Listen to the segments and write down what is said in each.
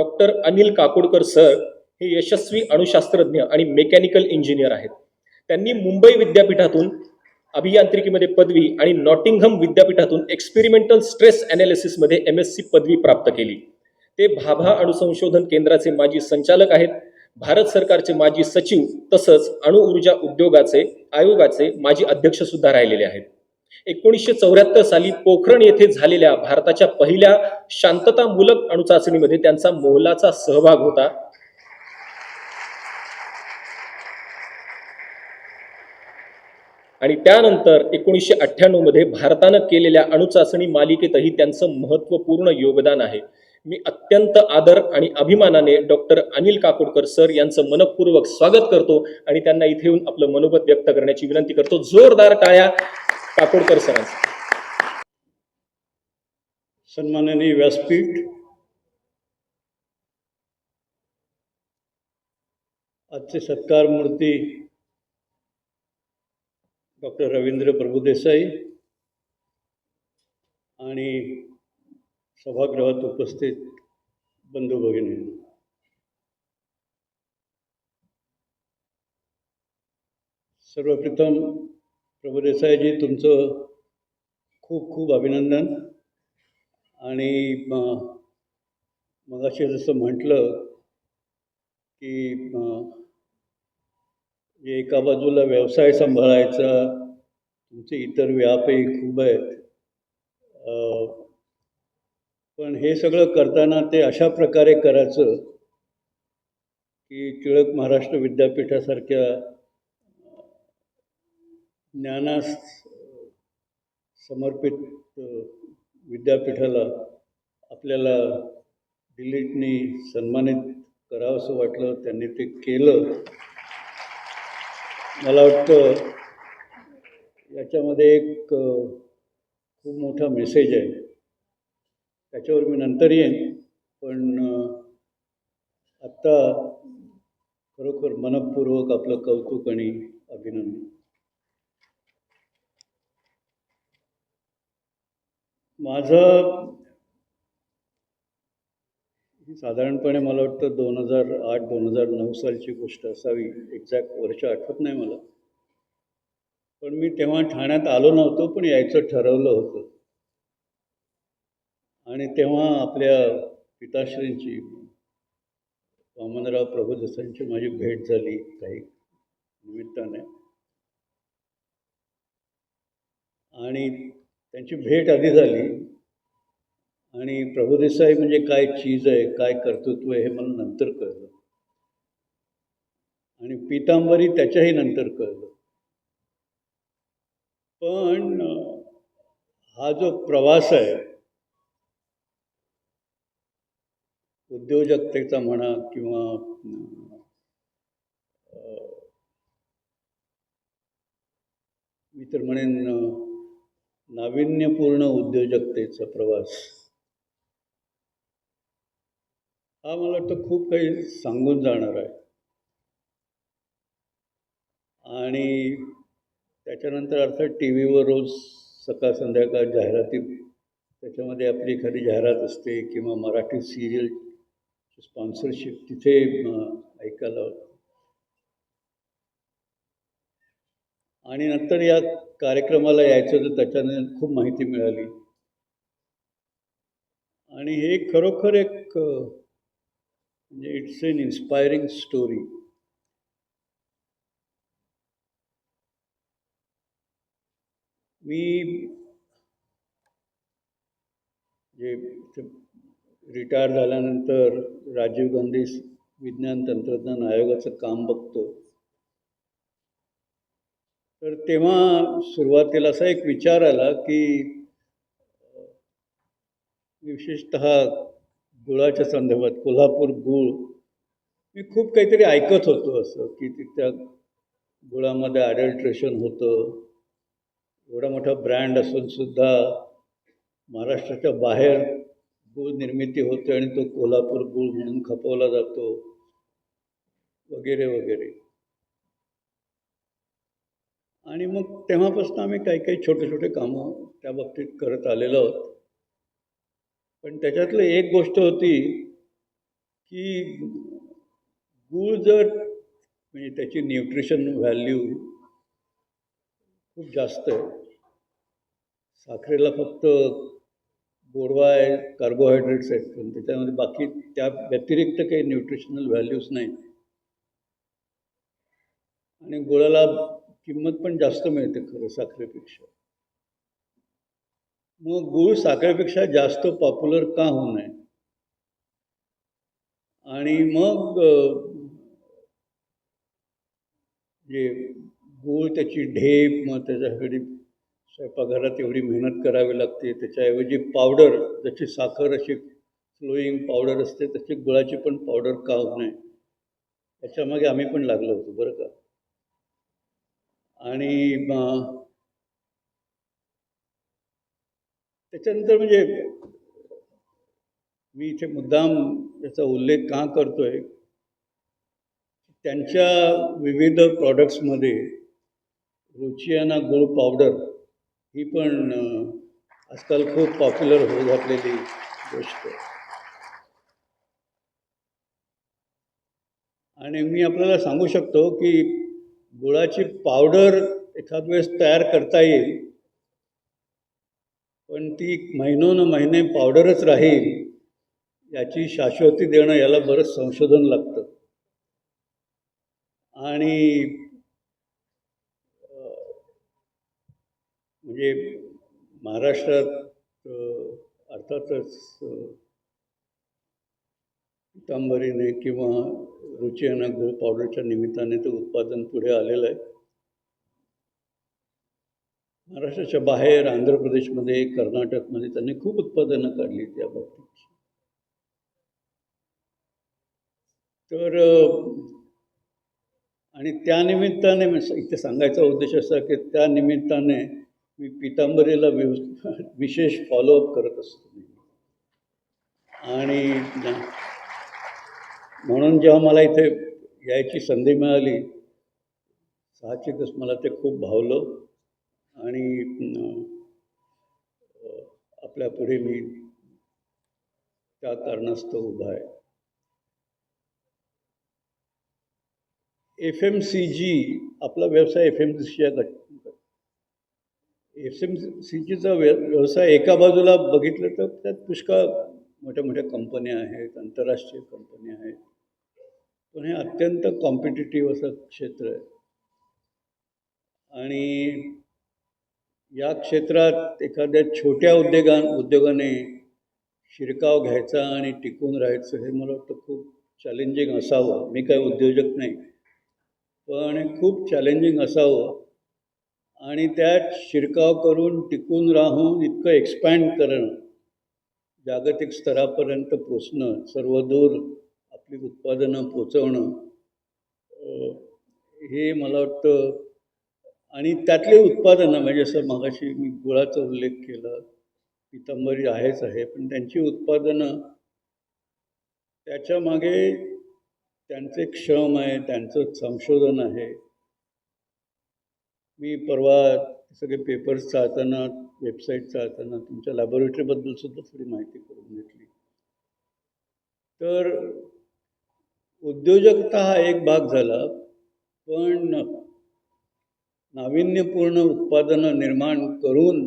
Doctor Anil Kakodkar sir हे यशस्वी अणुशास्त्रज्ञ आणि mechanical engineer आहेत. त्यांनी मुंबई विद्यापीठातून अभियांत्रिकीमध्ये पदवी आणि नॉटिंगहम विद्यापीठातून एक्सपेरिमेंटल स्ट्रेस ॲनालिसिसमध्ये एम एस सी पदवी प्राप्त केली. ते भाभा अणुसंशोधन केंद्राचे माजी संचालक आहेत. भारत सरकारचे माजी सचिव तसंच अणुऊर्जा उद्योगाचे आयोगाचे माजी अध्यक्ष सुद्धा राहिलेले आहेत. एकोणीसशे चौऱ्याहत्तर साली पोखरण येथे झालेल्या भारताच्या पहिल्या शांततामूलक अणुचाचणीमध्ये त्यांचा मोलाचा सहभाग होता. आणि त्यानंतर एकोणीसशे अठ्ठ्याण्णवमध्ये भारतानं केलेल्या अणुचाचणी मालिकेतही त्यांचं महत्त्वपूर्ण योगदान आहे. मी अत्यंत आदर आणि अभिमानाने डॉक्टर अनिल काकोडकर सर यांचं मनपूर्वक स्वागत करतो आणि त्यांना इथे येऊन आपलं मनोगत व्यक्त करण्याची विनंती करतो. जोरदार टाळ्या काकोडकर सरांचा. सन्माननीय व्यासपीठ आजचे सत्कार मूर्ती डॉक्टर रवींद्र प्रभुदेसाई आणि सभागृहात उपस्थित बंधू भगिनी। सर्वप्रथम प्रभुदेसाईजी तुमचं खूप खूप अभिनंदन. आणि मगाशी जसं म्हटलं की जे एका बाजूला व्यवसाय सांभाळायचा तुमचे इतर व्यापही खूप आहेत. पण हे सगळं करताना ते अशा प्रकारे करायचं की टिळक महाराष्ट्र विद्यापीठासारख्या ज्ञानास समर्पित विद्यापीठाला आपल्याला डिलीटनी सन्मानित करावंसं वाटलं त्यांनी ते केलं. मला वाटतं याच्यामध्ये एक खूप मोठा मेसेज आहे. त्याच्यावर मी नंतर येईन. पण आत्ता खरोखर मनपूर्वक आपलं कौतुक आणि अभिनंदन. माझं साधारणपणे मला वाटतं दोन हजार आठ दोन हजार नऊ सालची गोष्ट असावी. एक्झॅक्ट वर्ष आठवत नाही मला. पण मी तेव्हा ठाण्यात आलो नव्हतो पण यायचं ठरवलं होतं. आणि तेव्हा आपल्या पिताश्रींची वामनराव प्रभुदसांची माझी भेट झाली काही निमित्ताने. आणि त्यांची भेट आधी झाली. आणि प्रभुदेसाई म्हणजे काय चीज आहे काय कर्तृत्व आहे हे मला नंतर कळलं. आणि पितांबरी त्याच्याही नंतर कळलं. पण हा जो प्रवास आहे उद्योजकतेचा म्हणा किंवा मी तर म्हणेन नाविन्यपूर्ण उद्योजकतेचा प्रवास. हा मला वाटतं खूप काही सांगून जाणार आहे. आणि त्याच्यानंतर अर्थात टी व्हीवर रोज सकाळ संध्याकाळ जाहिराती त्याच्यामध्ये आपली एखादी जाहिरात असते किंवा मराठी सिरियल स्पॉन्सरशिप तिथे ऐकायला आणि नंतर या कार्यक्रमाला यायचं तर त्याच्याने खूप माहिती मिळाली. आणि हे खरोखर एक म्हणजे इट्स एन इन्स्पायरिंग स्टोरी मी जे रिटायर झाल्यानंतर राजीव गांधी विज्ञान तंत्रज्ञान आयोगाचं काम बघतो. तर तेव्हा सुरुवातीला असा एक विचार आला की विशेषत गुळाच्या संदर्भात कोल्हापूर गुळ मी खूप काहीतरी ऐकत होतो असं की तिथल्या गुळामध्ये ॲडल्ट्रेशन होतं. एवढा मोठा ब्रँड असूनसुद्धा महाराष्ट्राच्या बाहेर गूळ निर्मिती होते आणि तो कोल्हापूर गूळ म्हणून खपवला जातो. वगैरे वगैरे. आणि मग तेव्हापासून आम्ही काही काही छोटे छोटे कामं त्या बाबतीत करत आलेलो आहोत. पण त्याच्यातलं एक गोष्ट होती की गूळ जर म्हणजे त्याची न्यूट्रिशन व्हॅल्यू खूप जास्त आहे. साखरेला फक्त गोडवा आहे कार्बोहायड्रेट्स आहेत पण त्याच्यामध्ये बाकी त्या व्यतिरिक्त काही न्यूट्रिशनल व्हॅल्यूज नाही. आणि गुळाला किंमत पण जास्त मिळते खरं साखरेपेक्षा. मग गूळ साखरेपेक्षा जास्त पॉप्युलर का होऊ नये? आणि मग जे गूळ त्याची ढेप मग त्याच्यासाठी स्वयंपाकघरात एवढी मेहनत करावी लागते त्याच्याऐवजी पावडर जशी साखर अशी फ्लोईंग पावडर असते तशी गुळाची पण पावडर का होऊ नये त्याच्यामागे आम्ही पण लागलो होतो बरं का? आणि त्याच्यानंतर म्हणजे मी इथे मुद्दाम याचा उल्लेख का करतोय? त्यांच्या विविध प्रॉडक्ट्समध्ये रुचियाना गुळ पावडर ही पण आजकाल खूप पॉप्युलर होऊ घातलेली गोष्ट. आणि मी आपल्याला सांगू शकतो की गुळाची पावडर एखाद वेळेस तयार करता येईल पण ती महिनोन महिने पावडरच राहील याची शाश्वती देणं याला बरंच संशोधन लागतं. आणि म्हणजे महाराष्ट्रात अर्थातच पितांबरीने किंवा रुचियाना गुळ पावडरच्या निमित्ताने ते उत्पादन पुढे आलेलं आहे. महाराष्ट्राच्या बाहेर आंध्र प्रदेशमध्ये कर्नाटकमध्ये त्यांनी खूप उत्पादनं काढली त्या बाबतीत. तर आणि त्या निमित्ताने इथे सांगायचा उद्देश असा की त्या निमित्ताने मी पितांबरीला व्यव- विशेष फॉलोअप करत असतो. आणि म्हणून जेव्हा मला इथे यायची संधी मिळाली साहजिकच मला ते खूप भावलं आणि आपल्या पुढे मी त्या कारणास्तव उभा आहे. एफ एम सी जी आपला व्यवसाय एफ एम सी गट एफ एम सी जीचा व्य व्यवसाय एका बाजूला बघितलं तर त्यात पुष्कळ मोठ्या मोठ्या कंपन्या आहेत आंतरराष्ट्रीय कंपन्या आहेत. पण हे अत्यंत कॉम्पिटिटिव्ह असं क्षेत्र आहे. आणि या क्षेत्रात एखाद्या छोट्या उद्योगा उद्योगाने शिरकाव घ्यायचा आणि टिकून राहायचं हे मला वाटतं खूप चॅलेंजिंग असावं. मी काय उद्योजक नाही. पण खूप चॅलेंजिंग असावं आणि त्यात शिरकाव करून टिकून राहून इतकं एक्सपॅन्ड करणं जागतिक स्तरापर्यंत पोचणं सर्वदूर आपली उत्पादनं पोचवणं हे मला वाटतं आणि त्यातले उत्पादनं म्हणजे असं मागाशी मी गुळाचा उल्लेख केला पितांबरी आहेच आहे पण त्यांची उत्पादनं त्याच्यामागे त्यांचे श्रम आहे त्यांचं संशोधन आहे मी परवा सगळे पेपर्स चाळताना वेबसाईट चाळताना तुमच्या लॅबोरेटरीबद्दल सुद्धा थोडी माहिती करून घेतली. तर उद्योजकता हा एक भाग झाला पण नाविन्यपूर्ण उत्पादनं निर्माण करून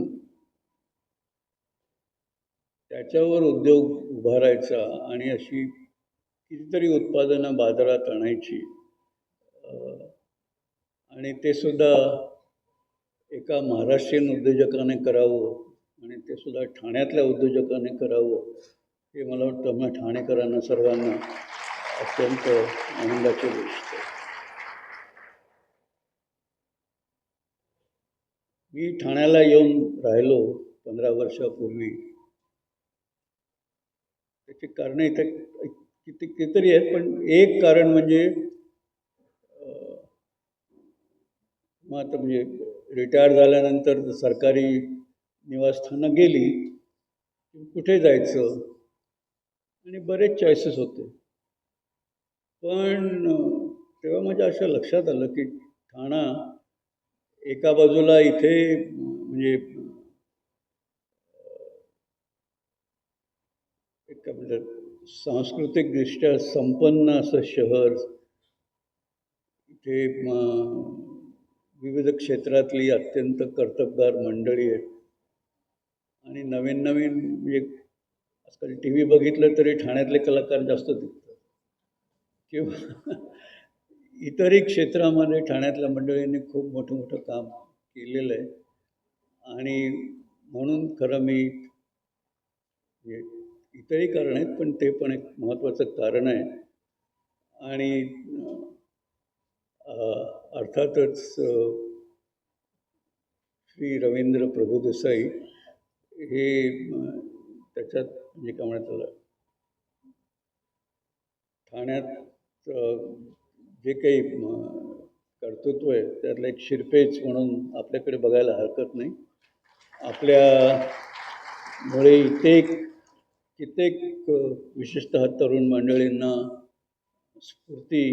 त्याच्यावर उद्योग उभारायचा आणि अशी कितीतरी उत्पादनं बाजारात आणायची. आणि ते सुद्धा एका महाराष्ट्रीयन उद्योजकाने करावं आणि ते सुद्धा ठाण्यातल्या उद्योजकाने करावं हे मला वाटतं मग ठाणेकरांना सर्वांना अत्यंत आनंदाची गोष्ट मी ठाण्याला येऊन राहिलो पंधरा वर्षापूर्वी. त्याची कारणं इथे किती कितीतरी आहेत पण एक कारण म्हणजे मग आता म्हणजे रिटायर झाल्यानंतर सरकारी निवासस्थानं गेली कुठे जायचं? आणि बरेच चॉईसेस होते. पण तेव्हा म्हणजे माझ्या अशा लक्षात आलं की ठाणा एका बाजूला इथे म्हणजे एक काय म्हणतात सांस्कृतिकदृष्ट्या संपन्न असं शहर इथे विविध क्षेत्रातली अत्यंत कर्तबगार मंडळी आहेत. आणि नवीन नवीन म्हणजे आजकाल टी व्ही बघितलं तरी ठाण्यातले कलाकार जास्त दिसतात. किंवा इतरही क्षेत्रामध्ये ठाण्यातल्या मंडळींनी खूप मोठं मोठं काम केलेलं आहे. आणि म्हणून खरं मी म्हणजे इतरही कारण आहेत पण ते पण एक महत्त्वाचं कारण आहे. आणि अर्थातच श्री रवींद्र प्रभुदेसाई हे त्याच्यात म्हणजे काय म्हणतात ठाण्यात जे काही कर्तृत्व आहे त्यातलं एक शिरपेच म्हणून आपल्याकडे बघायला हरकत नाही. आपल्यामुळे इथे कित्येक विशेषतः तरुण मंडळींना स्फूर्ती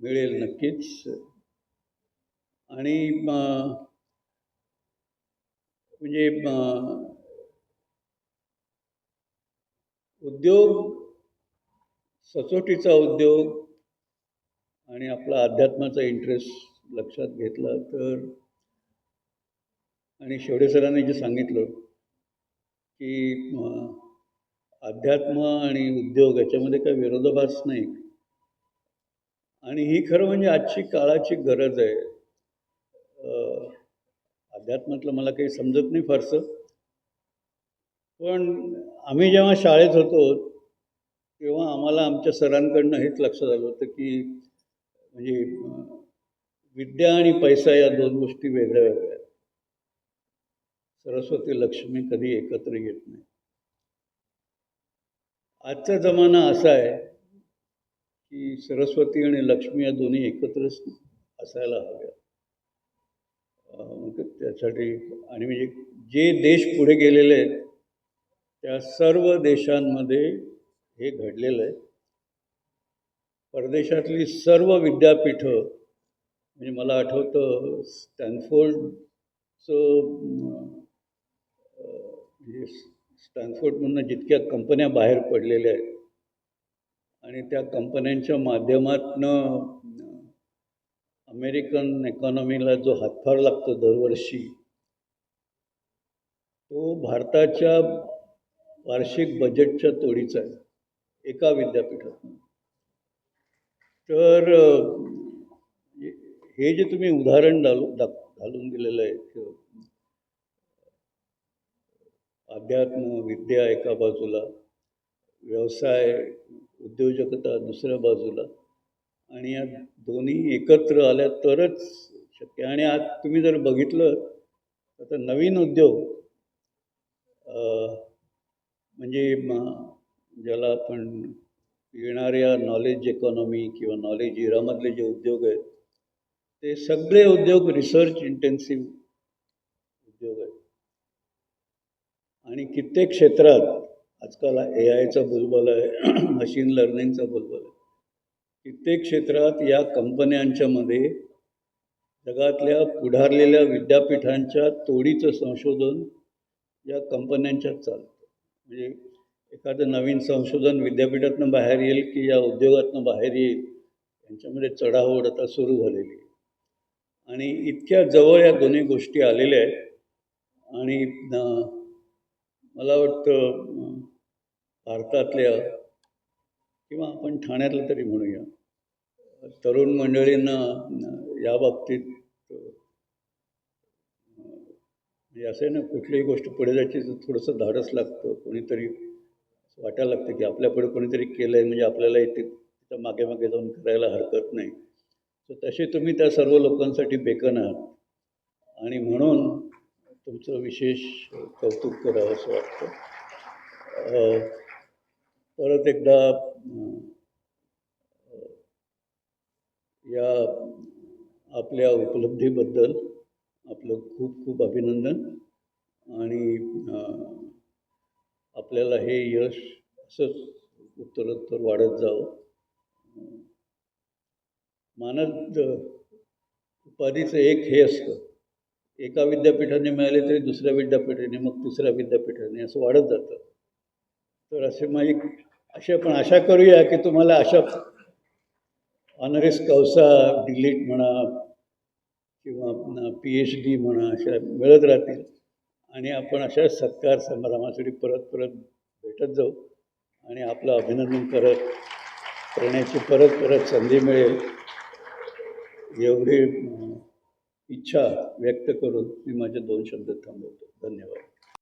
मिळेल नक्कीच. आणि म्हणजे उद्योग सचोटीचा उद्योग आणि आपला अध्यात्माचा इंटरेस्ट लक्षात घेतला तर आणि शेवडे सरांनी जे सांगितलं की अध्यात्म आणि उद्योग याच्यामध्ये काही विरोधाभास नाही. आणि ही खरं म्हणजे आजची काळाची गरज आहे. अध्यात्मातलं मला काही समजत नाही फारसं. पण आम्ही जेव्हा शाळेत होतो तेव्हा आम्हाला आमच्या सरांकडनं हेच लक्षात आलं होतं की म्हणजे विद्या आणि पैसा या दोन गोष्टी वेगळ्या वेगळ्या आहेत. सरस्वती लक्ष्मी कधी एकत्र येत नाही. आजचा जमाना असा आहे की सरस्वती आणि लक्ष्मी या दोन्ही एकत्रच असायला हव्या त्यासाठी आणि म्हणजे जे देश पुढे गेलेले आहेत त्या सर्व देशांमध्ये हे घडलेलं आहे. परदेशातली सर्व विद्यापीठं म्हणजे मला आठवतं स्टॅनफोर्डचं म्हणजे स्टॅनफोर्डमधनं जितक्या कंपन्या बाहेर पडलेल्या आहेत आणि त्या कंपन्यांच्या माध्यमातनं अमेरिकन इकॉनॉमीला जो हातभार लागतो दरवर्षी तो भारताच्या वार्षिक बजेटच्या तोडीचा आहे एका विद्यापीठातून. तर हे जे तुम्ही उदाहरण घालू दाख घालून दिलेलं आहे अध्यात्म विद्या एका बाजूला व्यवसाय उद्योजकता दुसऱ्या बाजूला आणि या दोन्ही एकत्र आल्या तरच शक्य आहे. आणि आज तुम्ही जर बघितलं तर नवीन उद्योग म्हणजे ज्याला आपण येणाऱ्या नॉलेज इकॉनॉमी किंवा नॉलेज इरामधले जे उद्योग आहेत ते सगळे उद्योग रिसर्च इंटेन्सिव्ह उद्योग आहेत आणि कित्येक क्षेत्रात आजकाल ए आयचा बोलबाला आहे मशीन लर्निंगचा बोलबाला आहे. कित्येक क्षेत्रात या कंपन्यांच्यामध्ये जगातल्या पुढारलेल्या विद्यापीठांच्या तोडीचं संशोधन या कंपन्यांच्यात चालतं. म्हणजे एखादं नवीन संशोधन विद्यापीठातनं बाहेर येईल की या उद्योगातनं बाहेर येईल यांच्यामध्ये चढाओढ आता सुरू झालेली आहे. आणि इतक्या जवळ या दोन्ही गोष्टी आलेल्या आहेत. आणि मला वाटतं भारतातल्या किंवा आपण ठाण्यातलं तरी म्हणूया. तरुण मंडळींना या बाबतीत म्हणजे असं आहे ना कुठलीही गोष्ट पुढे जायची तर थोडंसं धाडस लागतं. कोणीतरी वाटायला लागतं की आपल्यापुढे कोणीतरी केलं आहे म्हणजे आपल्याला इथे तिथं मागे मागे जाऊन करायला हरकत नाही. तर तसे तुम्ही त्या सर्व लोकांसाठी बेकन आहात. आणि म्हणून तुमचं विशेष कौतुक करावं असं वाटतं. परत एकदा या आपल्या उपलब्धीबद्दल आपलं खूप खूप अभिनंदन आणि आपल्याला हे यश असंच उत्तरोत्तर वाढत जावं. मानद उपाधीचं एक हे असतं. एका विद्यापीठाने मिळाले तरी दुसऱ्या विद्यापीठाने मग तिसऱ्या विद्यापीठाने असं वाढत जातं. तर असे माझी अशी आपण आशा करूया की तुम्हाला अशा ऑनरेस कौसा डिलीट म्हणा किंवा पी एच डी म्हणा अशा मिळत राहतील. आणि आपण अशा सत्कार समारंभासाठी परत परत भेटत जाऊ. आणि आपलं अभिनंदन करत करण्याची परत परत संधी मिळेल. एवढी इच्छा व्यक्त करून मी माझे दोन शब्द थांबवतो. धन्यवाद.